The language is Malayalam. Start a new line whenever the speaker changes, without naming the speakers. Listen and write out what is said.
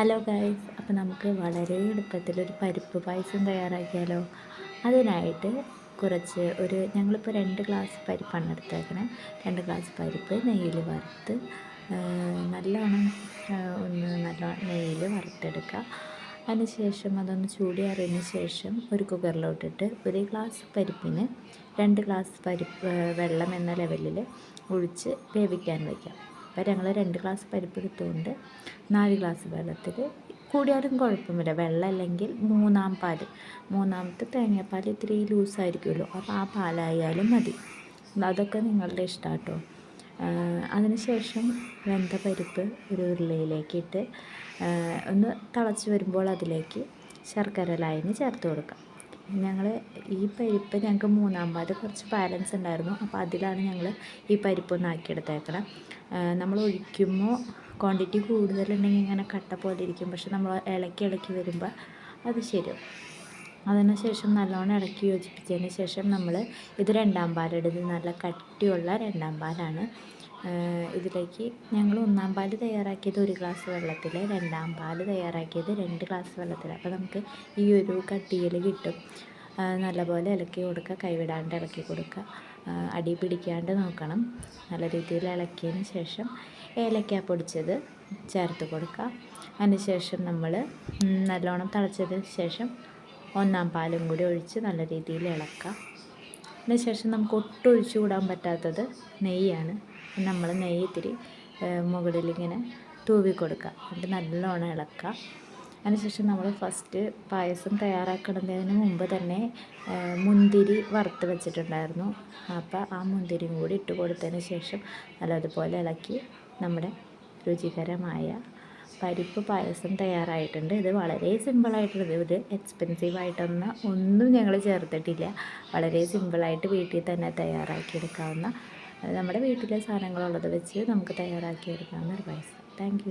ഹലോ ഗൈസ് അപ്പോൾ നമുക്ക് വളരെ എളുപ്പത്തിൽ ഒരു പരിപ്പ് പായസം തയ്യാറാക്കിയാലോ? അതിനായിട്ട് കുറച്ച് ഒരു ഞങ്ങളിപ്പോൾ രണ്ട് ഗ്ലാസ് പരിപ്പാണ് എടുത്തേക്കണേ. രണ്ട് ഗ്ലാസ് പരിപ്പ് നെയ്യിൽ വറുത്ത് നല്ലോണം ഒന്ന് നല്ല നെയ്യിൽ വറുത്തെടുക്കുക. അതിന് ശേഷം അതൊന്ന് ചൂടിയാറിയതിന് ശേഷം ഒരു കുക്കറിലോട്ടിട്ട് ഒരു ഗ്ലാസ് പരിപ്പിന് രണ്ട് ഗ്ലാസ് പരിപ്പ് വെള്ളം എന്ന ലെവലിൽ ഒഴിച്ച് വേവിക്കാൻ വയ്ക്കാം അപ്പോൾ ഞങ്ങൾ രണ്ട് ഗ്ലാസ് പരിപ്പ് എടുത്തുകൊണ്ട് നാല് ഗ്ലാസ് വെള്ളത്തിൽ കൂടിയാലും കുഴപ്പമില്ല. വെള്ളം അല്ലെങ്കിൽ മൂന്നാം പാൽ മൂന്നാമത്തെ തേങ്ങാപ്പാൽ ഇത്തിരി ലൂസായിരിക്കുമല്ലോ. അപ്പോൾ ആ പാലായാലും മതി. അതൊക്കെ നിങ്ങളുടെ ഇഷ്ടം കേട്ടോ. അതിനുശേഷം വെന്ത പരിപ്പ് ഒരു ഉരുളയിലേക്ക് ഇട്ട് ഒന്ന് തിളച്ച് വരുമ്പോൾ അതിലേക്ക് ശർക്കര ലായനി ചേർത്ത് കൊടുക്കാം. ഞങ്ങൾ ഈ പരിപ്പ് ഞങ്ങൾക്ക് മൂന്നാം പാൽ കുറച്ച് ബാലൻസ് ഉണ്ടായിരുന്നു. അപ്പോൾ അതിലാണ് ഞങ്ങൾ ഈ പരിപ്പ് ഒന്ന് ആക്കിയെടുത്തേക്കണം. നമ്മൾ ഒഴിക്കുമ്പോൾ ക്വാണ്ടിറ്റി കൂടുതലുണ്ടെങ്കിൽ ഇങ്ങനെ കട്ട പോലെ ഇരിക്കും. പക്ഷെ നമ്മൾ ഇളക്കി ഇളക്കി വരുമ്പോൾ അത് ശരിയാവും. അതിന് ശേഷം നല്ലോണം ഇളക്കി യോജിപ്പിച്ചതിന് ശേഷം നമ്മൾ ഇത് രണ്ടാം പാലെടുത്ത് നല്ല കട്ടിയുള്ള രണ്ടാം പാലാണ്. ഇതിലേക്ക് ഞങ്ങൾ ഒന്നാം പാൽ തയ്യാറാക്കിയത് ഒരു ഗ്ലാസ് വെള്ളത്തിൽ രണ്ടാം പാൽ തയ്യാറാക്കിയത് രണ്ട് ഗ്ലാസ് വെള്ളത്തിൽ അപ്പോൾ നമുക്ക് ഈ ഒരു കട്ടിയിൽ കിട്ടും. നല്ലപോലെ ഇളക്കി കൊടുക്കുക കൈവിടാണ്ട് ഇളക്കി കൊടുക്കുക. അടി പിടിക്കാണ്ട് നോക്കണം. നല്ല രീതിയിൽ ഇളക്കിയതിന് ശേഷം ഏലക്ക പൊടിച്ചത് ചേർത്ത് കൊടുക്കുക. അതിന് ശേഷം നമ്മൾ നല്ലോണം തിളച്ചതിന് ശേഷം ഒന്നാം പാലും കൂടി ഒഴിച്ച് നല്ല രീതിയിൽ ഇളക്കാം. അതിന് ശേഷം നമുക്ക് ഒട്ടും ഒഴിച്ചു കൂടാൻ പറ്റാത്തത് നെയ്യാണ്. നമ്മൾ നെയ്യ് ഇത്തിരി മുകളിലിങ്ങനെ തൂവി കൊടുക്കുക എന്നിട്ട് നല്ലോണം ഇളക്കുക അതിനുശേഷം നമ്മൾ ഫസ്റ്റ് പായസം തയ്യാറാക്കുന്നതിന് മുമ്പ് തന്നെ മുന്തിരി വറുത്ത് വെച്ചിട്ടുണ്ടായിരുന്നു. അപ്പോൾ ആ മുന്തിരിയും കൂടി ഇട്ട് കൊടുത്തതിന് ശേഷം നല്ലതുപോലെ ഇളക്കി നമ്മുടെ രുചികരമായ പരിപ്പ് പായസം തയ്യാറായിട്ടുണ്ട്. ഇത് വളരെ സിമ്പിളായിട്ടുള്ളത് ഇത്. എക്സ്പെൻസീവ് ആയിട്ടൊന്നും ഒന്നും ഞങ്ങൾ ചേർത്തിട്ടില്ല. വളരെ സിമ്പിളായിട്ട് വീട്ടിൽ തന്നെ തയ്യാറാക്കിയെടുക്കാവുന്ന നമ്മുടെ വീട്ടിലെ സാധനങ്ങളുള്ളത് വെച്ച് നമുക്ക് തയ്യാറാക്കിയെടുക്കാവുന്ന ഒരു പായസം. താങ്ക്